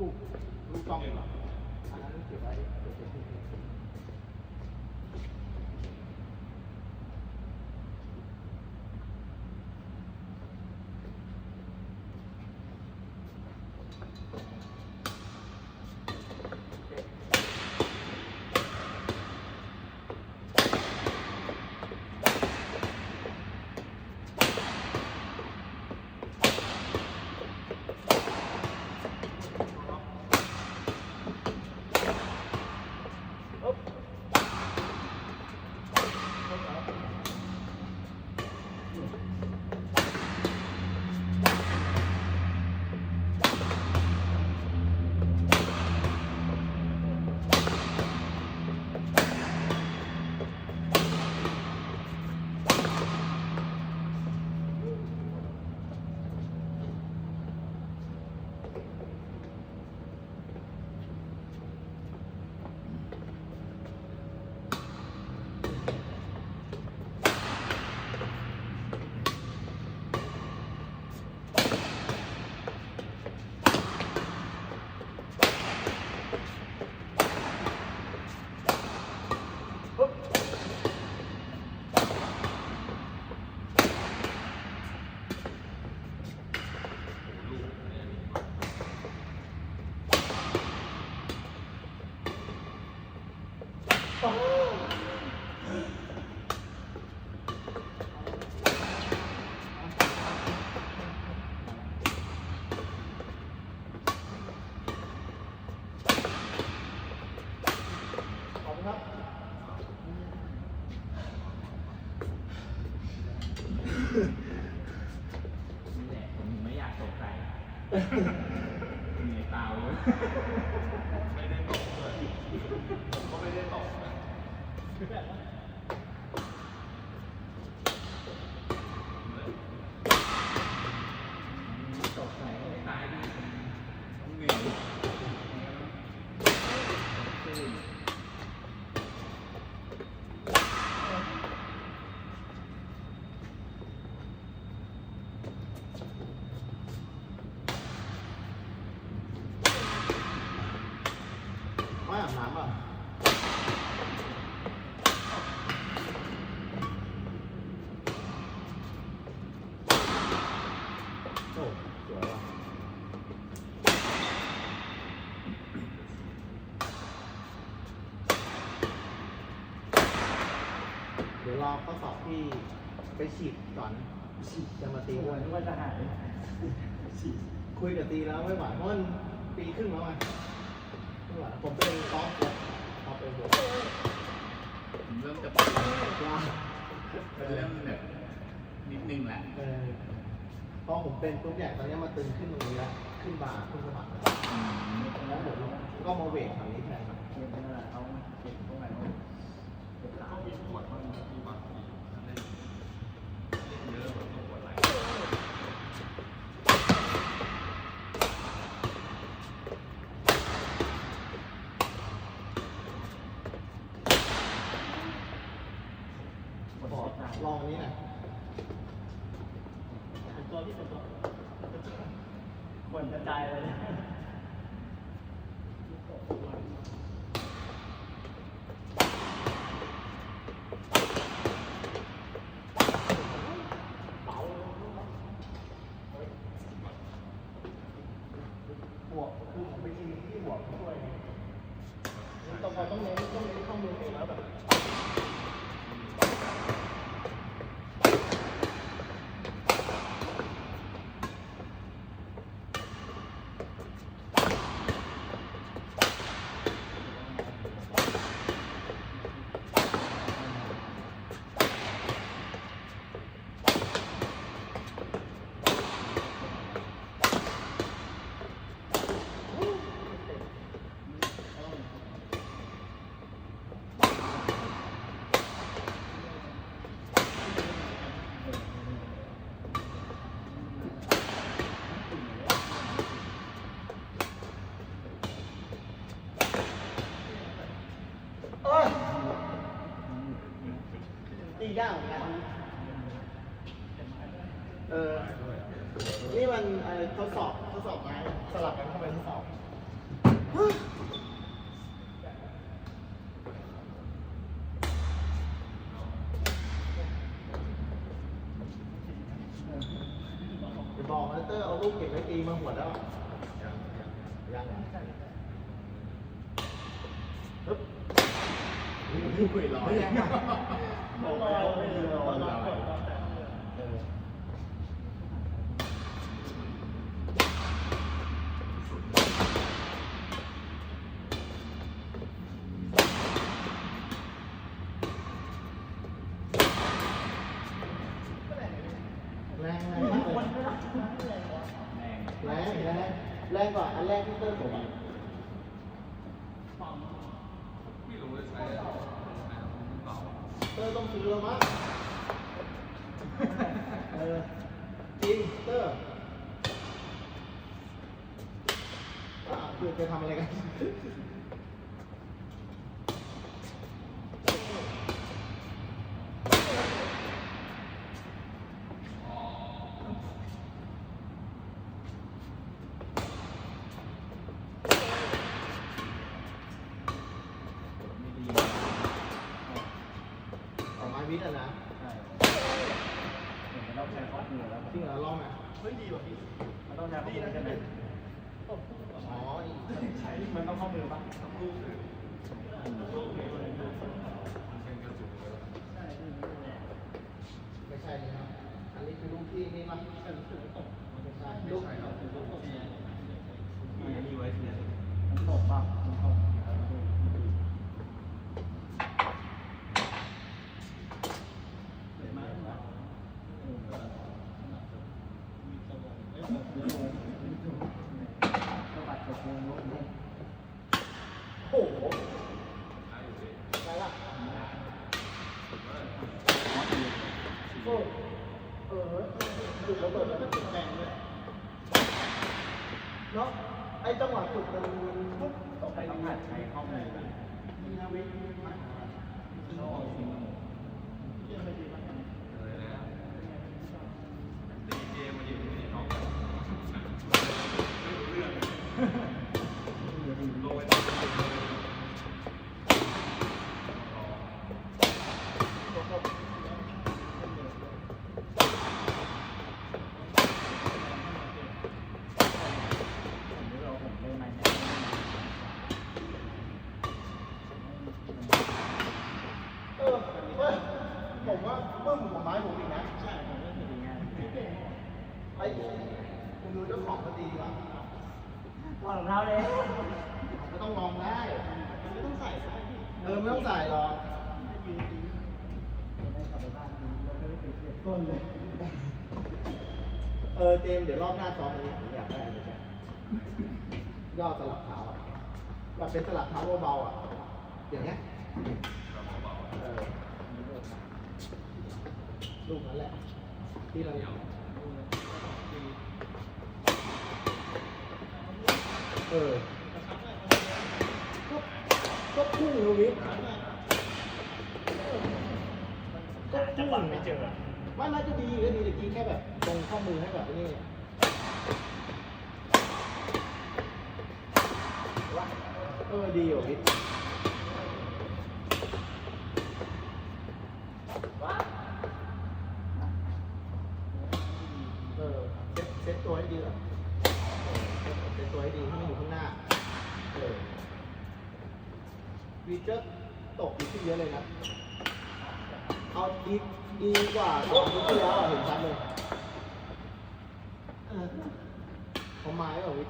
ลูกลูกกล้องเหรออันนั้นเก็บไว้เก็บไว้ เดี๋ยวรอข้อสอบที่ไปฉีดก่อนฉีดจะมาตีด้วยนึกว่าจะหายฉีดคุยกับตีแล้วไม่ไหวเพราะมันปีครึ่งแล้วไงไม่ไหวผมเป็นกอล์ฟแล้วกอล์ฟเป็นหัวผมเริ่มจะปวดว่าเป็นเริ่มแบบนิดนึงแหละเออพอผมเป็นปุ๊บเนี่ยตอนนี้มาตึงขึ้นตรงนี้แล้วขึ้นบ่าขึ้นสะบักแล้วอืมแล้วผมก็มาเวทแถวนี้แทนครับเก็บเป็นอะไรเอาเก็บตรงไหน เอาเก็บขาก็มีปวดบ้างมีบางทีถ้าเล่นเล่นเยอะลองอันนี้หน่อยตัวที่เป็นตัวควรกระจายเลย อ นี่มันอะไรทดสอบทดสอบไม้สลับกันเข้าไปทดสอบจะบอกนะเตอร์เอาลูกเก็บไว้ตีมาหัวแล้วอะยังยังยังเหรอฮึบอุ้ยร้อยยังอะบอกแล้วไม่รอรอเออ เตอร์ผมอะไปเตอร์ต้องซื้อแล้วมั้งเออจริงเตอร์อะคือจะทำอะไรกัน ต้องใช้ข้อมือใช่ไหมอ๋ออีกใช้มันต้องข้อมือปะทั้งลูกลยมันเป็นกระจุกเลยไม่ใช่ครับอันนี้คือลูกที่นี่มั้งไม่ใช่ลูกตกไม่ใช่ ไม่ ลูก ใช่ครับ ลูกตกเนี่ย มีอันนี้ไว้ทีมันตกปะมันตก โอ้โหใช่อยู่ดิอะไรล่ะโอ้เออจุดระเบิดแล้วมันจุดแรงเลยเนาะไอ้จังหวะจุดมันปุ๊บตกไปต้องหัดใช้ข้อมือมีนาวิทย์มาเลย ปึ้มของไม้ผมอีกนะใช่ผมก็คือดีง่ายไอ้คุณดูเจ้าของก็ดีกว่าถอดรองเท้าเลยก็ต้องลองได้ไม่ต้องใส่ใส่พี่เออไม่ต้องใส่หรอกยืนดีได้กลับไปบ้านดูแล้วไม่ได้ไปเสียต้นเลยเออเจมส์เดี๋ยวรอบหน้าซ้อมอันนี้ผมอยากได้อันนี้ย่อสลับเท้าอะแบบเป็นสลับเท้าเบาๆอะอย่างเงี้ยแบบเบาเออ ลูกนั้นแหละ ที่เราเออก็ก็พุ่งตรงนี้ก็จังหวะไม่เจอว่าน่าจะดีก็ดีแต่กี้แค่แบบตรงข้อมือให้แบบนี้เออดีอยู่พี่ วีเจอร์ตกดีขึ้นเยอะเลยนะ เอาดีดีกว่าสองปีที่แล้วอะเห็นชัดเลยเออเขาไม้เปล่าวิ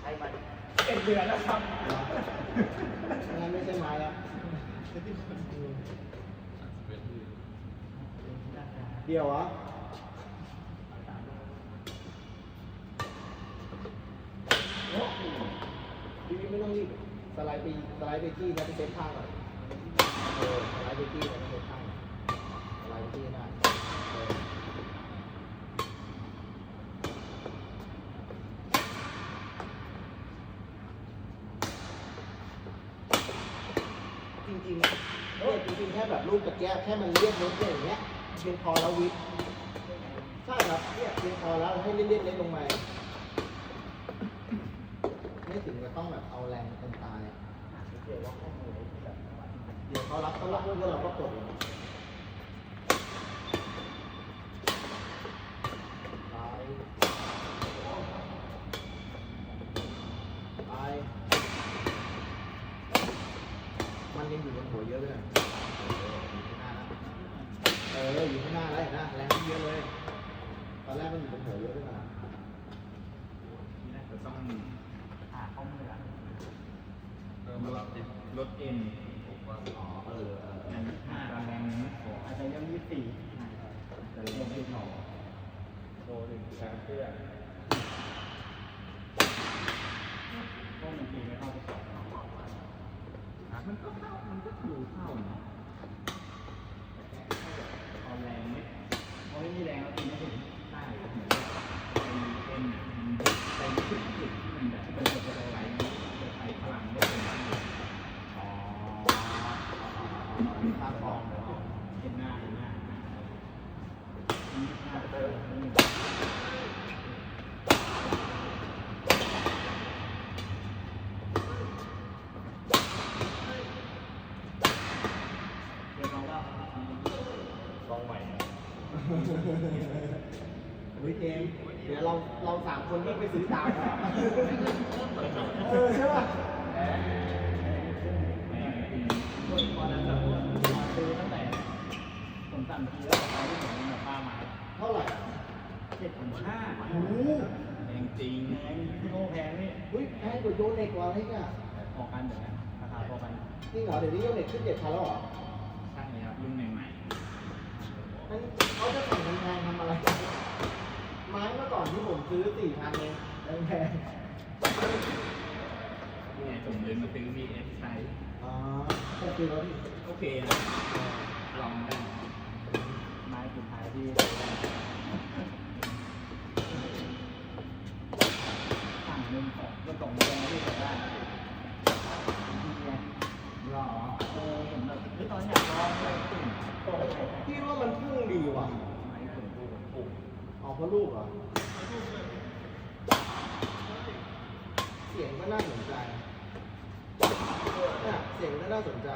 ใช้มาเป็นเดือนแล้วครับงั้นไม่ใช่ไม้แล้วอืมๆเป็นที่เดี๋ยวเหรอะ สไลด์ไปสไลด์ไปที่แล้วไปเซฟข้างก่อนเออสไลด์ไปที่แล้วไปเซฟข้างสไลด์ไปที่ได้เออจริงๆเนี่ยจริงๆแค่แบบรูปตะแกรงแค่มันเรียกรถเนี่ยอย่างเงี้ยเพียงพอแล้ววิทย์ใช่ครับเนี่ยเพียงพอแล้วให้เล่นๆเล่นลงมา ไม่ถึงกับต้องแบบเอาแรเดี๋ยวว่าข้อมูลที่แบบเดี๋ยวเขารับเขารับแล้วเราก็กดเองไปไป มันยังอยู่บนหัวเยอะเลยเออ อยู่ข้างหน้าแล้วเห็นไหมแรงขึ้นเยอะเลย ตอนแรกมันอยู่บนหัวเยอะด้วยนะน่าจะต้อง หาข้อมูลอะเพิ่มมาติดรถเอ็นผมว่าอ๋อเออเออเออันอนี้ห้าแรงนี้ขออาจจะยังยี่สิบสี่จะเรียกที่หนอโดนแรงเพื่อพ ลองใหม่นะเฮ้ยเจมส์เดี๋ยวเราเราสามคนนี่ไปซื้อตามนะเออใช่ป่ะ ห้าโอ้โหแรงจริงแพงที่โง่แพงนี่เฮ้ยแพงกว่าโยเน็กกว่าเลยอะพอกันเดี๋ยวกันราคาพอกันจริงเหรอเดี๋ยวนี้โยเน็กขึ้นเจ็ดพันแล้วเหรอใช่ครับรุ่นใหม่นั่นเขาจะแต่งแพงๆทำอะไรไม้เมื่อก่อนที่ผมซื้อสี่พันเองแพงๆนี่ไงผมเลยมาซื้อ VS ใช้ๆอ๋อแค่คือรถที่โอเคนะ เพราะลูกเหรอเสียงก็น่าสนใจเนี่ยเสียงก็น่าสนใจ